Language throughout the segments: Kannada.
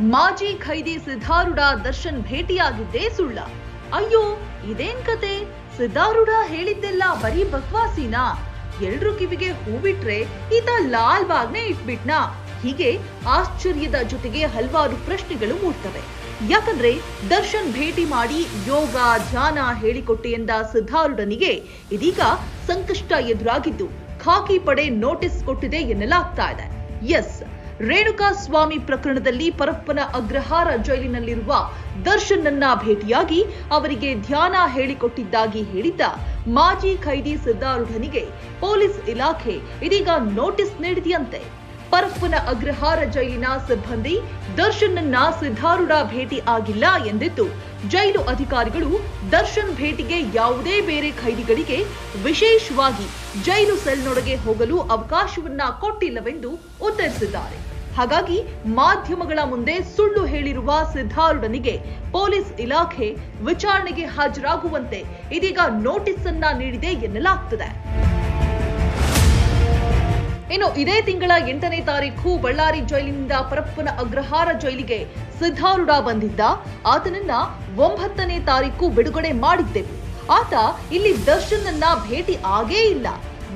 ಮಾಜಿ ಖೈದಿ ಸಿದ್ಧಾರೂಢ ದರ್ಶನ್ ಭೇಟಿಯಾಗಿದ್ದೇ ಸುಳ್ಳ. ಅಯ್ಯೋ, ಇದೇನ್ ಕತೆ? ಸಿದ್ಧಾರೂಢ ಹೇಳಿದ್ದೆಲ್ಲ ಬರೀ ಬಕ್ವಾಸಿನಾ? ಎಲ್ರೂ ಕಿವಿಗೆ ಹೂವಿಟ್ರೆ ಈತ ಲಾಲ್ ಬಾಗ್ನೆ ಇಟ್ಬಿಟ್ನಾ? ಹೀಗೆ ಆಶ್ಚರ್ಯದ ಜೊತೆಗೆ ಹಲವಾರು ಪ್ರಶ್ನೆಗಳು ಮೂಡ್ತವೆ. ಯಾಕಂದ್ರೆ ದರ್ಶನ್ ಭೇಟಿ ಮಾಡಿ ಯೋಗ, ಧ್ಯಾನ ಹೇಳಿಕೊಟ್ಟೆ ಎಂದ ಸಿದ್ಧಾರೂಢನಿಗೆ ಇದೀಗ ಸಂಕಷ್ಟ ಎದುರಾಗಿದ್ದು, ಖಾಕಿ ಪಡೆ ನೋಟಿಸ್ ಕೊಟ್ಟಿದೆ ಎನ್ನಲಾಗ್ತಾ ಇದೆ. ಎಸ್ ರೇಣುಕಾ ಸ್ವಾಮಿ ಪ್ರಕರಣದಲ್ಲಿ ಪರಪ್ಪನ ಅಗ್ರಹಾರ ಜೈಲಿನಲ್ಲಿರುವ ದರ್ಶನ್ನನ್ನ ಭೇಟಿಯಾಗಿ ಅವರಿಗೆ ಧ್ಯಾನ ಹೇಳಿಕೊಟ್ಟಿದ್ದಾಗಿ ಹೇಳಿದ್ದ ಮಾಜಿ ಖೈದಿ ಸಿದ್ದಾರೂಢನಿಗೆ ಪೊಲೀಸ್ ಇಲಾಖೆ ಇದೀಗ ನೋಟಿಸ್ ನೀಡಿದೆಯಂತೆ. ಪರಪ್ಪನ ಅಗ್ರಹಾರ ಜೈಲಿನ ಸಿಬ್ಬಂದಿ ದರ್ಶನ್ನ ಸಿದ್ಧಾರೂಢ ಭೇಟಿ ಆಗಿಲ್ಲ ಎಂದಿದ್ದು ಜೈಲು ಅಧಿಕಾರಿಗಳು ದರ್ಶನ್ ಭೇಟಿಗೆ ಯಾವುದೇ ಬೇರೆ ಖೈದಿಗಳಿಗೆ ವಿಶೇಷವಾಗಿ ಜೈಲು ಸೆಲ್ನೊಳಗೆ ಹೋಗಲು ಅವಕಾಶವನ್ನ ಕೊಟ್ಟಿಲ್ಲವೆಂದು ಉತ್ತರಿಸಿದ್ದಾರೆ. ಹಾಗಾಗಿ ಮಾಧ್ಯಮಗಳ ಮುಂದೆ ಸುಳ್ಳು ಹೇಳಿರುವ ಸಿದ್ಧಾರೂಢನಿಗೆ ಪೊಲೀಸ್ ಇಲಾಖೆ ವಿಚಾರಣೆಗೆ ಹಾಜರಾಗುವಂತೆ ಇದೀಗ ನೋಟಿಸ್ ಅನ್ನ ನೀಡಿದೆ ಎನ್ನಲಾಗ್ತದೆ. ಇನ್ನು ಇದೇ ತಿಂಗಳ ಎಂಟನೇ ತಾರೀಕು ಬಳ್ಳಾರಿ ಜೈಲಿನಿಂದ ಪರಪ್ಪನ ಅಗ್ರಹಾರ ಜೈಲಿಗೆ ಸಿದ್ಧಾರೂಢ ಬಂದಿದ್ದ. ಆತನನ್ನ ಒಂಬತ್ತನೇ ತಾರೀಕು ಬಿಡುಗಡೆ ಮಾಡಿದ್ದೆವು. ಆತ ಇಲ್ಲಿ ದರ್ಶನ್ ಭೇಟಿ ಆಗೇ ಇಲ್ಲ.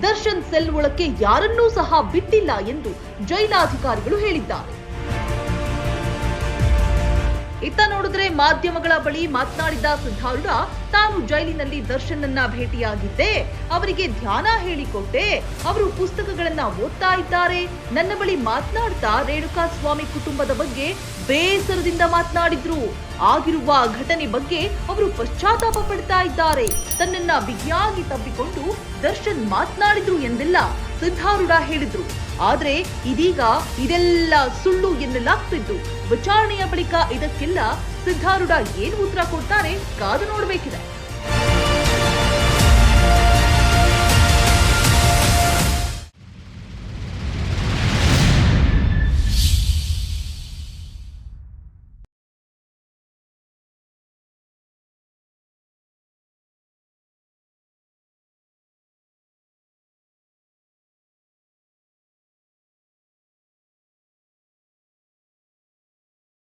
ದರ್ಶನ್ ಸೆಲ್ ಒಳಕ್ಕೆ ಯಾರನ್ನೂ ಸಹ ಬಿಟ್ಟಿಲ್ಲ ಎಂದು ಜೈಲಾಧಿಕಾರಿಗಳು ಹೇಳಿದ್ದಾರೆ. ಇತ್ತ ನೋಡಿದ್ರೆ ಮಾಧ್ಯಮಗಳ ಬಳಿ ಮಾತನಾಡಿದ ಸಿದ್ಧಾರೂಢ, ತಾನು ಜೈಲಿನಲ್ಲಿ ದರ್ಶನ್ನನ್ನ ಭೇಟಿಯಾಗಿದ್ದೆ. ಅವರಿಗೆ ಧ್ಯಾನ ಹೇಳಿಕೊಟ್ಟೆ. ಅವರು ಪುಸ್ತಕಗಳನ್ನ ಓದ್ತಾ ಇದ್ದಾರೆ. ನನ್ನ ಬಳಿ ಮಾತನಾಡ್ತಾ ರೇಣುಕಾ ಸ್ವಾಮಿ ಕುಟುಂಬದ ಬಗ್ಗೆ ಬೇಸರದಿಂದ ಮಾತನಾಡಿದ್ರು. ಆಗಿರುವ ಘಟನೆ ಬಗ್ಗೆ ಅವರು ಪಶ್ಚಾತ್ತಾಪ ಪಡ್ತಾ ಇದ್ದಾರೆ. ತನ್ನನ್ನ ಬಿಗಿಯಾಗಿ ತಬ್ಬಿಕೊಂಡು ದರ್ಶನ್ ಮಾತನಾಡಿದ್ರು ಎಂದೆಲ್ಲ ಸಿದ್ಧಾರೂಢ ಹೇಳಿದ್ರು. ಆದ್ರೆ ಇದೀಗ ಇದೆಲ್ಲ ಸುಳ್ಳು ಎನ್ನಲಾಗ್ತಿದ್ದು. ವಿಚಾರಣೆಯ ಬಳಿಕ ಇದಕ್ಕೆಲ್ಲ ಸಿದ್ಧಾರೂಢ ಏನು ಉತ್ತರ ಕೊಡ್ತಾರೆ ಕಾದು ನೋಡಬೇಕಿದೆ.